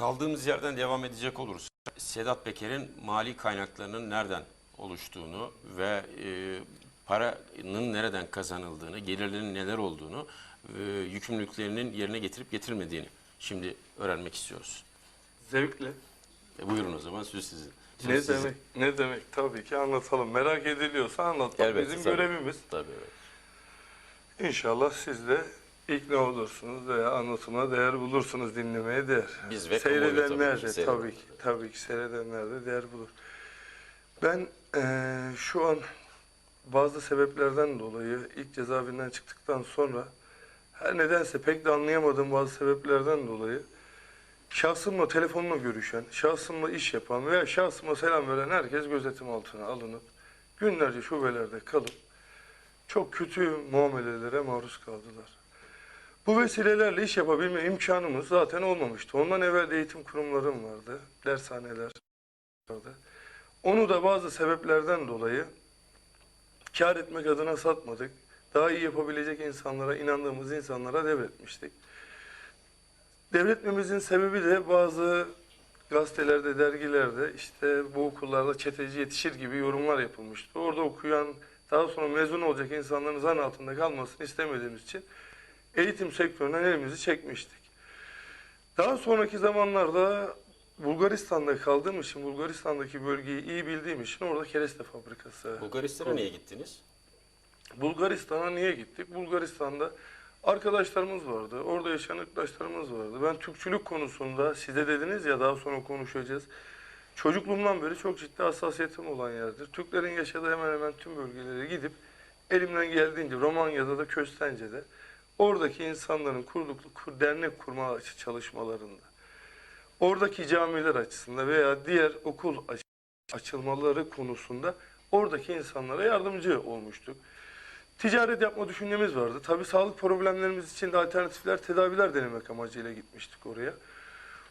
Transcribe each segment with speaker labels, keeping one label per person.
Speaker 1: Kaldığımız yerden devam edecek olursak, Sedat Peker'in mali kaynaklarının nereden oluştuğunu ve e, paranın nereden kazanıldığını, gelirlerin neler olduğunu, e, yükümlülüklerinin yerine getirip getirmediğini şimdi öğrenmek istiyoruz.
Speaker 2: Zevkle.
Speaker 1: E, buyurun o zaman söz sizin. Söz
Speaker 2: Ne
Speaker 1: sizin.
Speaker 2: demek? Ne demek? Tabii ki anlatalım. Merak ediliyorsa
Speaker 1: Elbette,
Speaker 2: bizim
Speaker 1: tabii.
Speaker 2: görevimiz.
Speaker 1: Tabii evet.
Speaker 2: İnşallah siz de ikna olursunuz veya anlatıma değer bulursunuz dinlemeye değer.
Speaker 1: Biz ve
Speaker 2: Seyredenler de tabii ki, tabii ki seyredenler de değer bulur. Ben eee, şu an bazı sebeplerden dolayı ilk cezaevinden çıktıktan sonra her nedense pek de anlayamadığım bazı sebeplerden dolayı şahsımla telefonla görüşen, şahsımla iş yapan veya şahsıma selam veren herkes gözetim altına alınıp günlerce şubelerde kalıp çok kötü muamelelere maruz kaldılar. Bu vesilelerle iş yapabilme imkanımız zaten olmamıştı. Ondan evvel de eğitim kurumlarım vardı, dershaneler vardı. Onu da bazı sebeplerden dolayı kar etmek adına satmadık. Daha iyi yapabilecek insanlara, inandığımız insanlara devretmiştik. Devretmemizin sebebi de bazı gazetelerde, dergilerde işte bu okullarda çeteci yetişir gibi yorumlar yapılmıştı. Orada okuyan, daha sonra mezun olacak insanların zan altında kalmasını istemediğimiz için eğitim sektöründen elimizi çekmiştik. Daha sonraki zamanlarda Bulgaristan'da kaldığım için, Bulgaristan'daki bölgeyi iyi bildiğim için orada kereste fabrikası.
Speaker 1: Bulgaristan'a niye gittiniz?
Speaker 2: Bulgaristan'a niye gittik? Bulgaristan'da arkadaşlarımız vardı. Orada yaşayan arkadaşlarımız vardı. Ben Türkçülük konusunda size dediniz ya daha sonra konuşacağız. Çocukluğumdan beri çok ciddi hassasiyetim olan yerdir. Türklerin yaşadığı hemen hemen tüm bölgelere gidip elimden geldiğince Romanya'da da Köstence'de oradaki insanların kurduklu kur, dernek kurma açı- çalışmalarında oradaki camiler açısında veya diğer okul aç- açılmaları konusunda oradaki insanlara yardımcı olmuştuk. Ticaret yapma düşüncemiz vardı. Tabii sağlık problemlerimiz için de alternatifler, tedaviler denemek amacıyla gitmiştik oraya.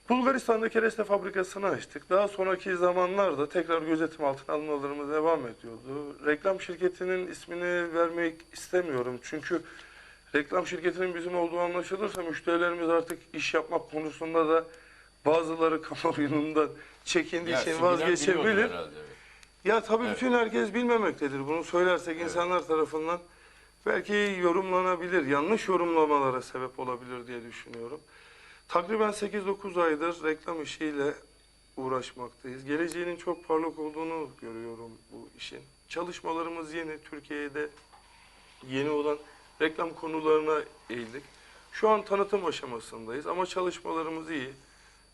Speaker 2: Bulgaristan'da kereste fabrikasını açtık. Daha sonraki zamanlarda tekrar gözetim altına alınmalarımız devam ediyordu. Reklam şirketinin ismini vermek istemiyorum. Çünkü reklam şirketinin bizim olduğu anlaşılırsa müşterilerimiz artık iş yapmak konusunda da bazıları kamuoyundan çekindiği
Speaker 1: Ya,
Speaker 2: için
Speaker 1: şimdiden
Speaker 2: vazgeçebilir.
Speaker 1: biliyordur herhalde, evet.
Speaker 2: Ya tabii bütün herkes bilmemektedir. Bunu söylersek insanlar tarafından belki yorumlanabilir, yanlış yorumlamalara sebep olabilir diye düşünüyorum. Takriben 8-9 aydır reklam işiyle uğraşmaktayız. Geleceğinin çok parlak olduğunu görüyorum bu işin. Çalışmalarımız yeni, Türkiye'de yeni olan reklam konularına eğildik. Şu an tanıtım aşamasındayız ama çalışmalarımız iyi.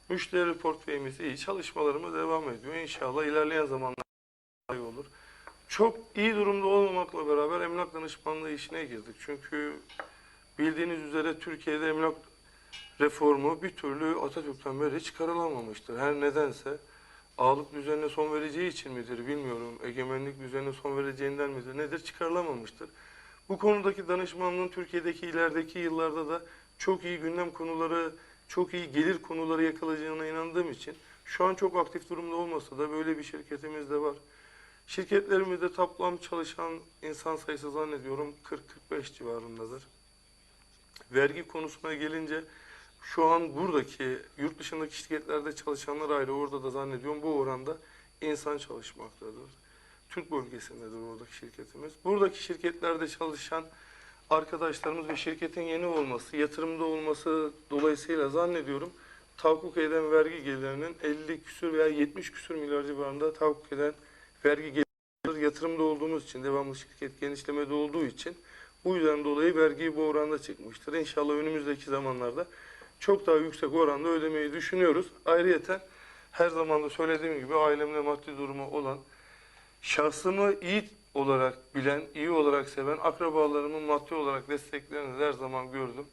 Speaker 2: Müşteri portföyümüz iyi. Çalışmalarımız devam ediyor. İnşallah ilerleyen zamanlarda iyi olur. Çok iyi durumda olmamakla beraber emlak danışmanlığı işine girdik. Çünkü bildiğiniz üzere Türkiye'de emlak reformu bir türlü Atatürk'ten beri çıkarılamamıştır. Her nedense ağalık düzenine son vereceği için midir bilmiyorum. Egemenlik düzenine son vereceğinden midir nedir çıkarılamamıştır. Bu konudaki danışmanlığın Türkiye'deki ilerideki yıllarda da çok iyi gündem konuları, çok iyi gelir konuları yakalayacağına inandığım için şu an çok aktif durumda olmasa da böyle bir şirketimiz de var. Şirketlerimizde toplam çalışan insan sayısı zannediyorum 40-45 civarındadır. Vergi konusuna gelince şu an buradaki yurt dışındaki şirketlerde çalışanlar ayrı orada da zannediyorum bu oranda insan çalışmaktadır. Türk bölgesindedir oradaki şirketimiz. Buradaki şirketlerde çalışan arkadaşlarımız ve şirketin yeni olması, yatırımda olması dolayısıyla zannediyorum tahakkuk eden vergi gelirinin 50 küsür veya 70 küsür milyar civarında tahakkuk eden vergi geliri yatırımda olduğumuz için, devamlı şirket genişlemede olduğu için bu yüzden dolayı vergi bu oranda çıkmıştır. İnşallah önümüzdeki zamanlarda çok daha yüksek oranda ödemeyi düşünüyoruz. Ayrıyeten her zaman da söylediğim gibi ailemde maddi durumu olan, şahsımı iyi olarak bilen, iyi olarak seven akrabalarımın maddi olarak desteklerini her zaman gördüm.